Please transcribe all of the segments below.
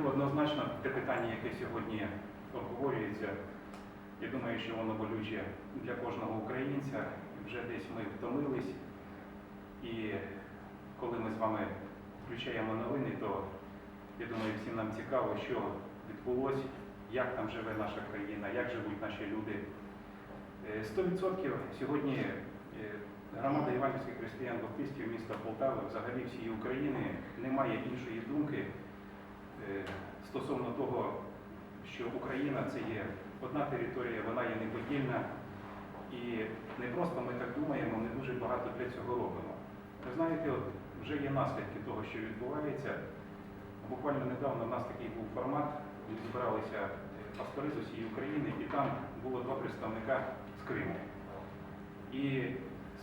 Ну, однозначно, те питання, яке сьогодні обговорюється, я думаю, що воно болюче для кожного українця. Вже десь ми втомились. І коли ми з вами включаємо новини, то я думаю, всім нам цікаво, що відбулося, як там живе наша країна, як живуть наші люди. Е, 100% сьогодні е, громада іванівських християн-баптистів міста Полтави, взагалі всієї України, не має іншої думки е, стосовно того, що Україна це є одна територія, вона є неподільна. І не просто ми так думаємо, ми дуже багато для цього робимо. Ви знаєте, от вже є наслідки того, що відбувається. Буквально недавно в нас такий був формат, ми збиралися пастори з усієї України, і там було два представника з Криму. І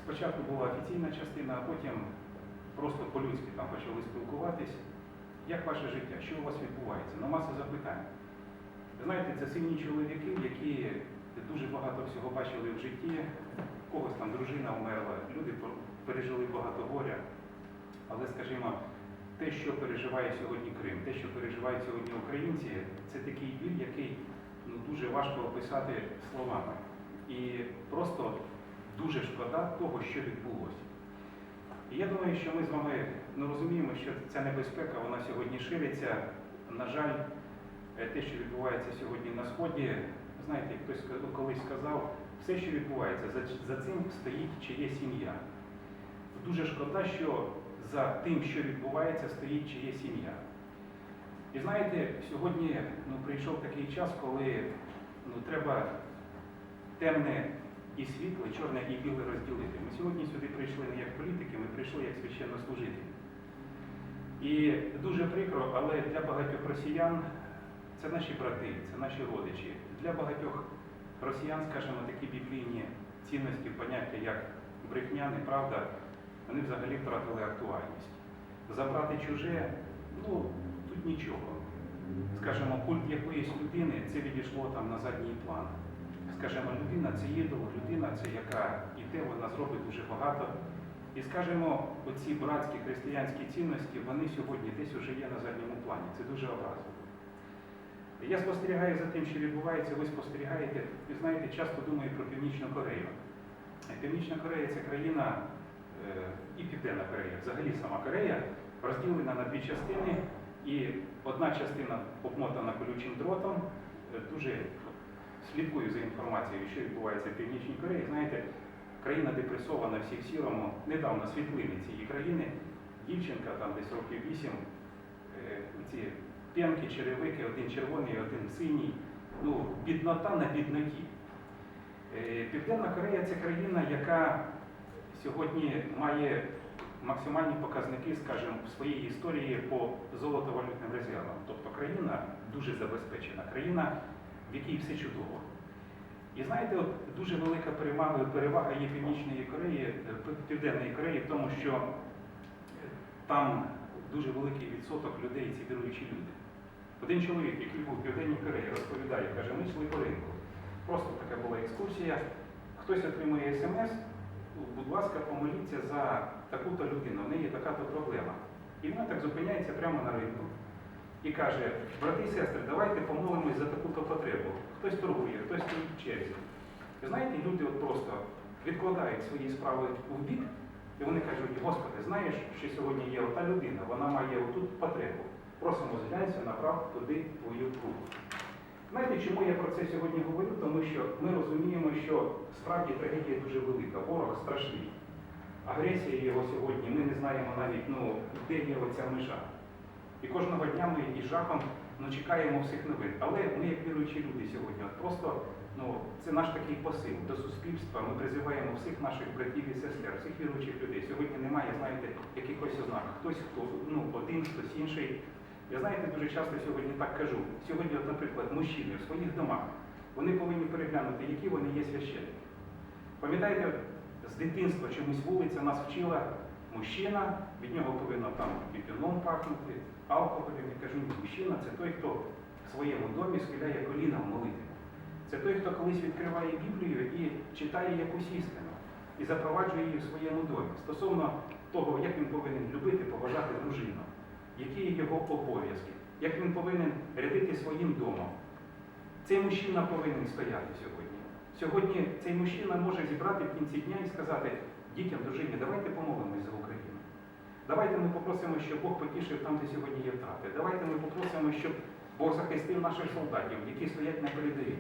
спочатку була офіційна частина, а потім просто по-людськи там почали спілкуватись. Як ваше життя? Що у вас відбувається? На маси запитань. Ви знаєте, це сильні чоловіки, які дуже багато всього бачили в житті, когось там дружина вмерла, люди пережили багато горя. Але, скажімо, те, що переживає сьогодні Крим, те, що переживають сьогодні українці, це такий біль, який ну, дуже важко описати словами. І просто дуже шкода того, що відбулося. І я думаю, що ми з вами ну, розуміємо, що ця небезпека вона сьогодні шириться. На жаль, е, те, що відбувається сьогодні на Сході, знаєте, хтось колись сказав, все, що відбувається, за, за цим стоїть чиє сім'я. Дуже шкода, що за тим, що відбувається, стоїть чиє сім'я. І знаєте, сьогодні ну, прийшов такий час, коли ну, треба темне і світле, чорне і біле розділити. Ми сьогодні сюди прийшли не як політики, ми прийшли як священнослужителі. І дуже прикро, але для багатьох росіян це наші брати, це наші родичі. Для багатьох росіян, скажімо, такі біблійні цінності, поняття, як брехня, неправда, вони взагалі втратили актуальність. Забрати чуже, ну тут нічого. Скажімо, культ якоїсь людини це відійшло там на задній план. Скажімо, людина це ідол, людина це яка іде, вона зробить дуже багато. І скажімо, оці братські християнські цінності, вони сьогодні десь вже є на задньому плані. Це дуже образливо. Я спостерігаю за тим, що відбувається, ви спостерігаєте, і знаєте, часто думаю про Північну Корею. Північна Корея це країна е, і Південна Корея, взагалі сама Корея, розділена на дві частини, і одна частина обмотана колючим дротом. Е, Дуже слідкую за інформацією, що відбувається в Північній Кореї. Знаєте, країна депресована, всі в сірому. Недавно світлини цієї країни, дівчинка там десь років вісім, е, ці п'янки, черевики, один червоний, один синій. Ну, біднота на бідноті. Е, Південна Корея це країна, яка сьогодні має максимальні показники, скажімо, в своїй історії по золотовалютним резервам. Тобто країна дуже забезпечена, країна, в якій все чудово. І знаєте, от дуже велика перевага, є Північної Кореї, е, Південної Кореї в тому, що там дуже великий відсоток людей, ці віруючі люди. Один чоловік, який був в Південній Кореї, розповідає, каже, ми йшли по ринку. Просто така була екскурсія. Хтось отримує смс, будь ласка, помоліться за таку-то людину, в неї така-то проблема. І вона так зупиняється прямо на ринку і каже, брати і сестри, давайте помолимось за таку-то потребу. Хтось торгує, хтось в черзі. Ви знаєте, люди от просто відкладають свої справи в бік, і вони кажуть, Господи, знаєш, що сьогодні є ота людина, вона має отут потребу. Просимо зглянься, направ туди твою руку. Знаєте, чому я про це сьогодні говорю? Тому що ми розуміємо, що справді трагедія дуже велика, ворог страшний. Агресія його сьогодні, ми не знаємо навіть, ну, де є оця межа. І кожного дня ми із жахом ну, чекаємо всіх новин. Але ми, як віруючі люди сьогодні, от просто ну, це наш такий посил до суспільства. Ми призиваємо всіх наших братів і сестер, всіх віруючих людей. Сьогодні немає, знаєте, якихось ознак. Хтось хто ну, один, хтось інший. Я знаєте, дуже часто сьогодні так кажу. Сьогодні, от, наприклад, мужчини в своїх домах, вони повинні переглянути, які вони є священники. Пам'ятаєте, з дитинства чомусь вулиця нас вчила мужчина, від нього повинно там біпіном пахнути, алкоголем. Я кажу, мужчина це той, хто в своєму домі схиляє коліна в молитві. Це той, хто колись відкриває Біблію і читає якусь істину і запроваджує її в своєму домі. Стосовно того, як він повинен любити, поважати дружину, які є його обов'язки. як він повинен рядити своїм домом. Цей мужчина повинен стояти сьогодні. Сьогодні цей мужчина може зібрати в кінці дня і сказати дітям, дружині, давайте помолимось за Україну. Давайте ми попросимо, щоб Бог потішив там, де сьогодні є втрати. Давайте ми попросимо, щоб Бог захистив наших солдатів, які стоять на передовій.